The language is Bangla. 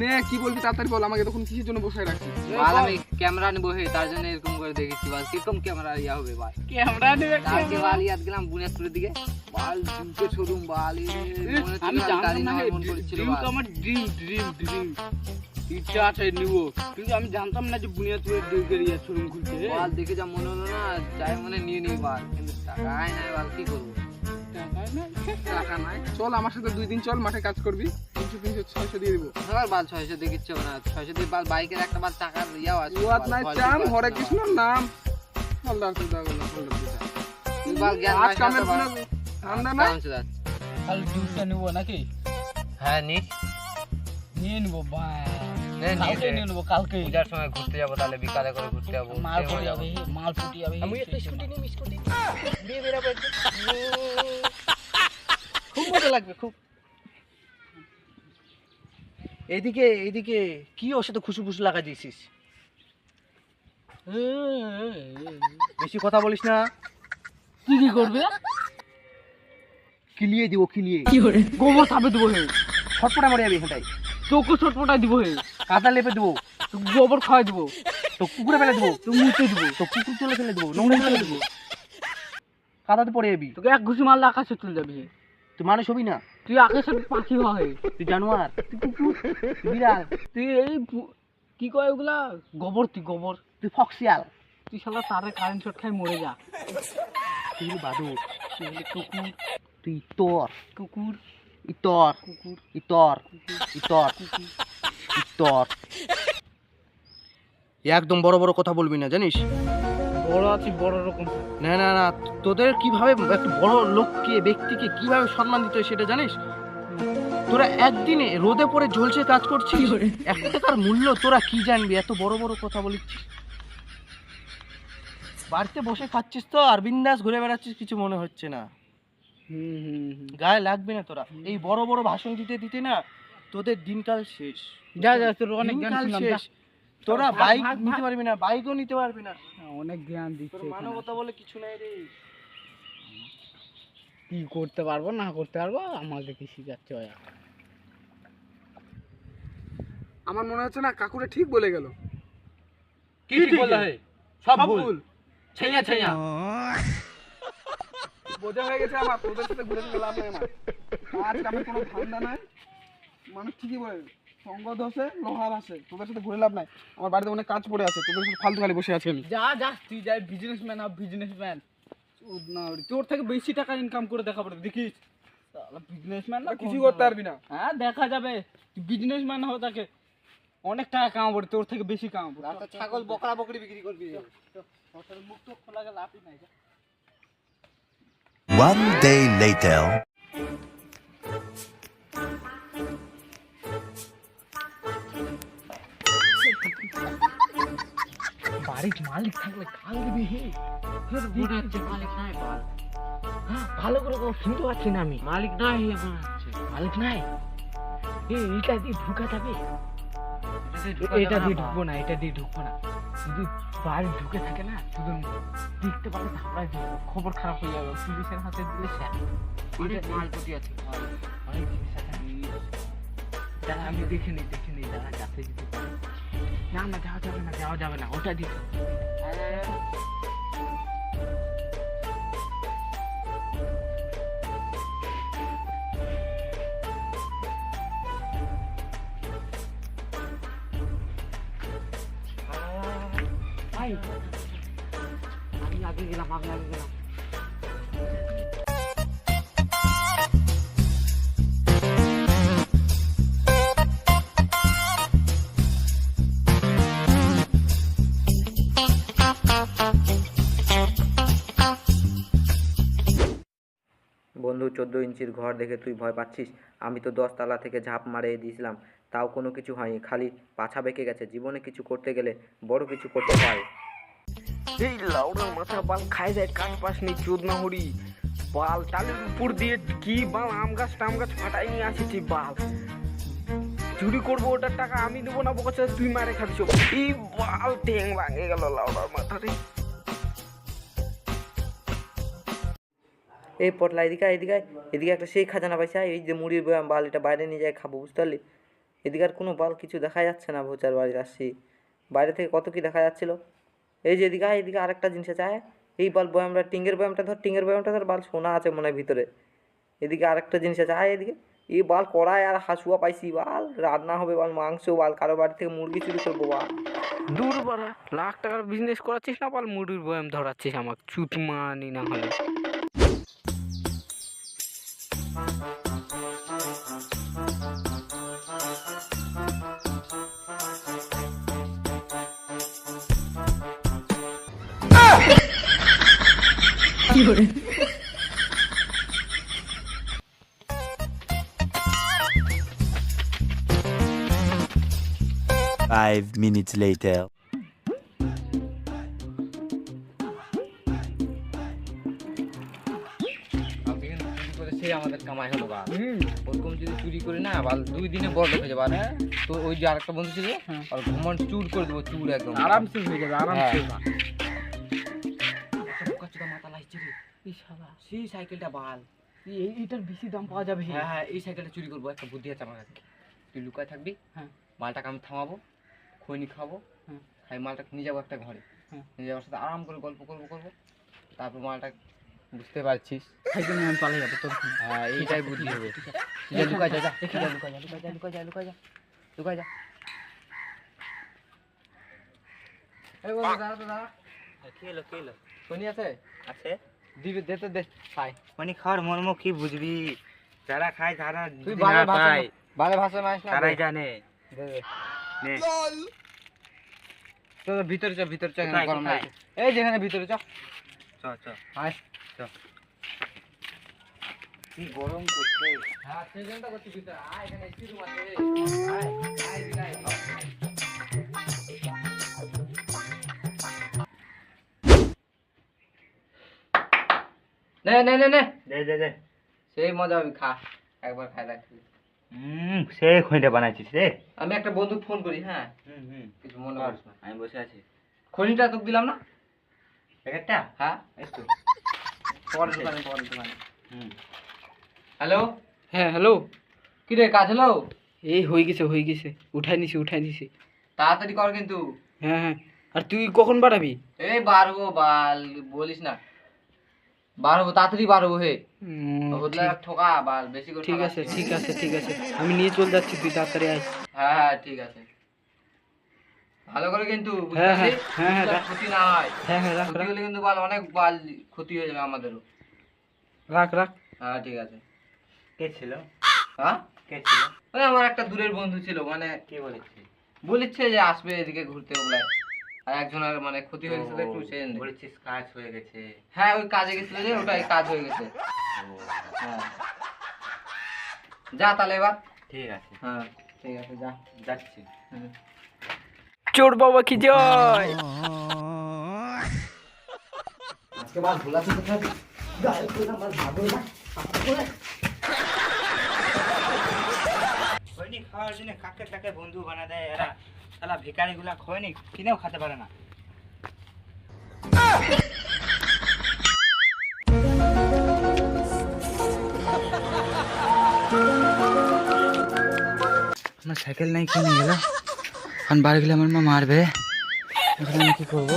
নে কি বলবি তাড়াতাড়ি বল আমাকে তখন কিসের জন্য বসায় রাখছিস? বাল আমি ক্যামেরা নেব হে তার জন্য এরকম করে দেখেছি কীরকম ক্যামেরা ইয়া হবে বাল? ক্যামেরা নেবে কালকে বাল ইয়াদ গেলাম বুনিয়াদপুরের দিকে। বাল দুটো শোরুম বাল আমি জানতাম না ড্রিম। আমার ড্রিম ড্রিম ড্রিম। ইচ্ছা আছে নিব। কিন্তু আমি জানতাম না যে বুনিয়াদপুরের ডিউকের ইয়ে শোরুম খুলছে। বাল দেখে যা মনে হলো না যাই মনে নিয়ে নিই বাল। কিন্তু নাই বাল কি করব? চল আমার সাথে দুই দিন চল মাঠে কাজ করবি। তিনশো তিনশো ছয়শো দিয়ে দিবো। এবার বাল ছয়শো না। ছয়শো দিয়ে বাল বাইকের একটা বাল ইয়াও আছে। নাই বাল, হরে বাল। কৃষ্ণর নাম। বাল জ্ঞান আজ কামের ঠান্ডা না। কাল জুসটা নেব নাকি? হ্যাঁ নিয়ে নেব বা। নে, নিয়ে কালকে নে। নিয়ে নেব কালকে। পূজার সময় ঘুরতে যাব তাহলে বিকালে করে ঘুরতে যাব। মাল ফুটি যাবে মাল ফুটি যাবে আমি একটা স্কুটি দিয়ে বেরাবো লাগবে খুব। এদিকে এদিকে কি সাথে খুশু খুশু লাগা দিয়েছিস? বেশি কথা বলিস না। তুই কি করবে? কিলিয়ে দিব কিলিয়ে। গোবর চাপে দেবো হে। ছটপটা মরে যাবি এখানটাই তোকে ছটপটাই দিব হে। কাদা লেপে দেবো। তো গোবর খাওয়াই দেবো। তো কুকুরে ফেলে দেবো। তো মুছে দেবো। তো কুকুর চলে ফেলে দেবো। নোংরা ফেলে দেবো। কাদাতে পড়ে যাবি। তোকে এক ঘুষি মারলে আকাশে চলে যাবি। তুই মানুষ হবি না? তুই আকাশের পাখি হয় তুই জানোয়ার তুই কুকুর তুই বিড়াল। তুই এই কি কয় ওগুলা? গোবর তুই গোবর। তুই ফক্সিয়াল তুই শালা তারে কারেন্ট শট খাই মরে যা। তুই হলি বাদর। তুই হলি কুকুর। তুই তোর কুকুর। ইতর। কুকুর। ইতর। ইতর। ইতর। একদম বড় বড় কথা বলবি না জানিস? বড় আছি বড় রকম। না না না তোদের কীভাবে একটা বড় লোককে ব্যক্তিকে কীভাবে সম্মান দিতে হয় সেটা জানিস? তোরা একদিনে রোদে পড়ে ঝলসে কাজ করছিস? এক টাকার মূল্য তোরা কি জানবি? এত বড় বড় কথা বলিচ্ছিস। বাড়িতে বসে খাচ্ছিস তো আর বিন্দাস ঘুরে বেড়াচ্ছিস কিছু মনে হচ্ছে না। হুম হুম হুম। গায়ে লাগবে না তোরা। এই বড় বড় ভাষণ দিতে দিতে না তোদের দিনকাল শেষ। যা যা তোর অনেক শেষ। তোরা বাইক নিতে পারবি না বাইকও নিতে পারবি না। অনেক জ্ঞান দিচ্ছে তোর মানবতা বলে কিছু নাই রে। কি করতে পারব না করতে পারব আমাকে কি শিখাচ্ছে ওরা আমার মনে হচ্ছে না কাকুরে ঠিক বলে গেল। কি ঠিক বললা হে? সব ভুল। ছেইয়া ছেইয়া। বোঝা হয়ে গেছে আমার তোদের সাথে ঘুরে লাভ নাই আমার। কামের কোনো ধান্দা নাই। মানুষ ঠিকই বলে। সঙ্গ ধসে লোহা ভাসে। তোদের সাথে ঘুরে লাভ নাই। আমার বাড়িতে অনেক কাজ পড়ে আছে। তোদের সাথে ফালতু খালি বসে আছি যা যা তুই যাই বিজনেসম্যান আর বিজনেসম্যান তোর থেকে বেশি টাকা ইনকাম করে দেখা পড়ে দেখিস? বিজনেসম্যান না কিছু করতে পারবি না। হ্যাঁ দেখা যাবে। তুই বিজনেসম্যান হো তাকে অনেক টাকা কামাবো তোর থেকে বেশি কামাবো। ছাগল বকরা বকরি বিক্রি করবি। মুখ তো খোলা গেলে আপনি নাই। One day later. বাড়ির মালিক থাকলে কাল দিবি হে? মনে হচ্ছে মালিক নাই বল। হ্যাঁ ভালো করে শুনতে পাচ্ছি না আমি। মালিক নাই হে মনে হচ্ছে। মালিক নাই? এ এটা দিয়ে ঢুকা যাবে? এটা দিয়ে ঢুকবো না এটা দিয়ে ঢুকবো না। শুধু বাড়ি ঢুকে থাকে না শুধু দেখতে পারলে ধাপড়ায় যাবে খবর খারাপ হয়ে যাবে। পুলিশের হাতে দিলে স্যার। অনেক মাল কুটি আছে অনেক জিনিস আছে। আমি দেখে নিই দেখে নিই। দাঁড়া যাতে যেতে পারি না না যাওয়া যাবে না যাওয়া যাবে না ওটা দিতে ভাই আমি আগে গেলাম আমি আগে গেলাম বন্ধু, চোদ্দ ইঞ্চির ঘর দেখে তুই ভয় পাচ্ছিস? আমি তো দশ তালা থেকে ঝাঁপ মারে দিয়েছিলাম, তাও কোনো কিছু হয়নি। খালি পাছা বেঁকে গেছে। জীবনে কিছু করতে গেলে বড় কিছু করতে পারে এই লাউডার মাথা বাল খাই যায় কাঠ পাস নেই, চোদ না হরি। বাল টালের উপর দিয়ে কি বাল, আম গাছ টাম গাছ ফাটাই নিয়ে আসেছি বাল। চুরি করব ওটার টাকা আমি দেবো না, বকছে, তুই মারে খাবি এই বাল টেং ভাঙে গেল লাউডার মাথা রে। এই পটলা এদিকে এদিকে এদিকে একটা সেই খাজানা পয়সা এই যে মুড়ির বাল, এটা বাইরে নিয়ে যায় খাব, বুঝতে পারলি? এদিকে আর কোনো বাল কিছু দেখা যাচ্ছে না ভোচার বাড়ির আসছি। বাইরে থেকে কত কি দেখা যাচ্ছিল? এই যে এদিকে এদিকে আরেকটা জিনিস আছে এই বাল বয়ামটা টিঙ্গের বয়ামটা ধর টিঙ্গের বয়ামটা ধর, বাল সোনা আছে মনে ভিতরে। এদিকে আরেকটা জিনিস আছে, আয় এদিকে। এই বাল কড়াই আর হাসুয়া পাইছি, বাল। রান্না হবে বাল, মাংস, বাল, কারও বাড়ি থেকে মুরগি চুরি করব, বাল। দূর বাড়া লাখ টাকার বিজনেস করাচ্ছিস না পাল মুড়ির বয়াম ধরাচ্ছিস আমাকে চুত মানি না হলে। Five minutes later. সেই আমাদের কামাই হলো বা ওরকম যদি চুরি করি না দুই দিনে বড় হয়ে যাবে। আর তো ওই যে আরেকটা বন্ধু ছিল আর ঘুমন চুর করে দেবো চুর একদম। আরামসে হয়ে যাবে আরামসে সেই সাইকেলটা বাল। এইটার বেশি দাম পাওয়া যাবে হ্যাঁ হ্যাঁ এই সাইকেলটা চুরি করব। একটা বুদ্ধি আছে আমার কাছে। তুই লুকায় থাকবি হ্যাঁ। মালটাকে আমি থামাবো খৈনি খাব হ্যাঁ। খাই মালটাকে নিয়ে যাব একটা ঘরে। হ্যাঁ। নিয়ে যাওয়ার সাথে আরাম করে গল্প করব করব। তারপর মালটা বুঝতে পারছিস। সাইকেল নিয়ে আমি পালিয়ে যাব তোর হ্যাঁ এইটাই বুদ্ধি হবে। যা লুকায় যা লুকায় যা লুকায় যা লুকায় যা লুকায় যা লুকায় যা এই বন্ধু দাঁড়া তো দাঁড়া। কি হলো কি হলো? খৈনি আছে? আছে। দিবি দে তো দে খাই। মানে খাওয়ার মর্ম কি বুঝবি? যারা খায় তারা তুই না ভাষা ভালো ভাষা মাস না তারাই জানে। দে দে। তো ভিতরে চ ভিতরে চ গরম? লাগছে। এই যেখানে ভিতরে চ। চ চ। আয় কি গরম করছে। হ্যাঁ সেই জন্য করছি ভিতরে। আয় এখানে এসি রুম আছে। আয় আয় আয়। নে নে নে নে। দে দে দে। সেই মজা হবে খা একবার খাই দেখ। হুম সে খইটা বানাইছিস রে। আমি একটা বন্ধুকে ফোন করি হ্যাঁ? হুম হুম। কিছু মনে করিস না। আমি বসে আছি। খনিটা তোকে দিলাম না? প্যাকেটটা হ্যাঁ। এই তো। পরের দোকানে পরের দোকানে। হুম। হ্যালো? হ্যাঁ হ্যালো। কি রে কাজ হলো? এই হয়ে গেছে হয়ে গেছে। উঠাই নিছি উঠাই নিছি। তাড়াতাড়ি কর কিন্তু। হ্যাঁ হ্যাঁ। আর তুই কখন বাড়াবি? এই বাড়বো বাল বলিস না। বাড়বো তাড়াতাড়ি বাড়বো হে। ঠিক- বাল বেশি করে ঠিক আছে ঠিক আছে ঠিক আছে। আমি নিয়ে চলে যাচ্ছি তুই তাড়াতাড়ি আয়। হ্যাঁ হ্যাঁ ঠিক আছে। ভালো করে কিন্তু হ্যাঁ, হ্যাঁ, হ্যাঁ। ক্ষতি না হয়। হ্যাঁ হ্যাঁ রাখ হলে কিন্তু বাল অনেক বাল ক্ষতি হয়ে যাবে আমাদেরও। রাখ রাখ। হ্যাঁ ঠিক আছে। কে ছিল? হ্যাঁ? কে ছিল? আমার একটা দূরের বন্ধু ছিল মানে কে বলেছে? বলেছে যে আসবে এদিকে ঘুরতে ওগুলাই আর একজনের মানে ক্ষতি হয়ে গেছে তো একটু সেই। বলেছিস কাজ হয়ে গেছে। হ্যাঁ ওই কাজে গেছিল যে ওটাই কাজ হয়ে গেছে। হ্যাঁ। যা তাহলে এবার। ঠিক আছে। হ্যাঁ ঠিক আছে যা। যাচ্ছি। চোর বাবা কি জয়! আজকে বাল ভোলা থেকে থাকবি গায়ে করলাম বাল ভাবো না। খাওয়ার জন্য কাকে কাকে বন্ধু বানা দেয় এরা? শালা ভিখারি গুলা খৈনি কিনেও খেতে পারে না। আমার সাইকেল নাই কিনে গেল এখন বাড়ি গেলে আমার মা মারবে। এখন আমি কি করব?